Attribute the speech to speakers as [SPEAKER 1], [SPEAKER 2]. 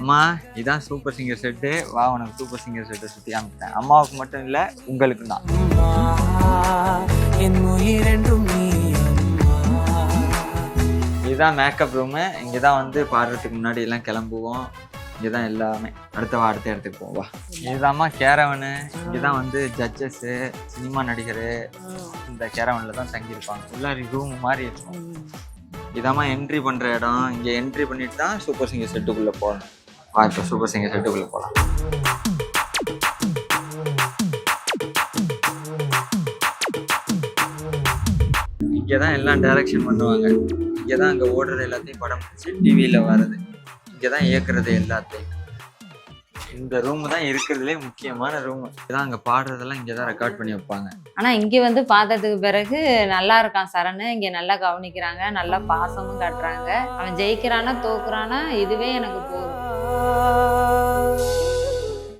[SPEAKER 1] அம்மா இதான் super singer set வா உனக்கு சூப்பர் சிங்கர் செட்டை சுற்றி காமிக்கிறேன் அம்மாவுக்கு மட்டும் இல்லை உங்களுக்கு தான். இதுதான் மேக்கப் ரூமு இங்கே தான் வந்து பாடுறதுக்கு முன்னாடி எல்லாம் கிளம்புவோம். இங்கே தான் எல்லாமே. அடுத்த வா அடுத்த இடத்துக்கு போவோம். வா. இதுதாம்மா கேரவனு. இங்கே தான் வந்து ஜட்ஜஸ்ஸு சினிமா நடிகர். இந்த கேரவனில் தான் தங்கியிருப்பாங்க. உள்ளாரி ரூம் மாதிரி இருக்கும். இதாம்மா என்ட்ரி பண்ணுற இடம். இங்கே என்ட்ரி பண்ணிட்டு தான் சூப்பர் சிங்கர் செட்டுக்குள்ளே போகணும். ஆ இப்போ சூப்பர் சிங்கர் செட்டுக்குள்ளே போகலாம் இங்கே தான் எல்லாம் டைரக்ஷன் பண்ணுவாங்க. இங்கே தான் அங்கே ஓடுறது எல்லாத்தையும் படம் பிடிச்சி டிவியில் வர்றது. இங்கே தான் இயக்குறது எல்லாத்தையும். இந்த ரூம் தான் இருக்கிறதுலே முக்கியமான ரூம் இதான் அங்கே பாடுறதெல்லாம் இங்கே தான் ரெக்கார்ட் பண்ணி வைப்பாங்க.
[SPEAKER 2] ஆனா இங்க வந்து பார்த்ததுக்கு பிறகு நல்லா இருக்கான் சரண். இங்க நல்லா கவனிக்கிறாங்க. நல்லா பாசமும் காட்டுறாங்க. அவன் ஜெயிக்கிறானா தோக்குறானா இதுவே எனக்கு போதும்.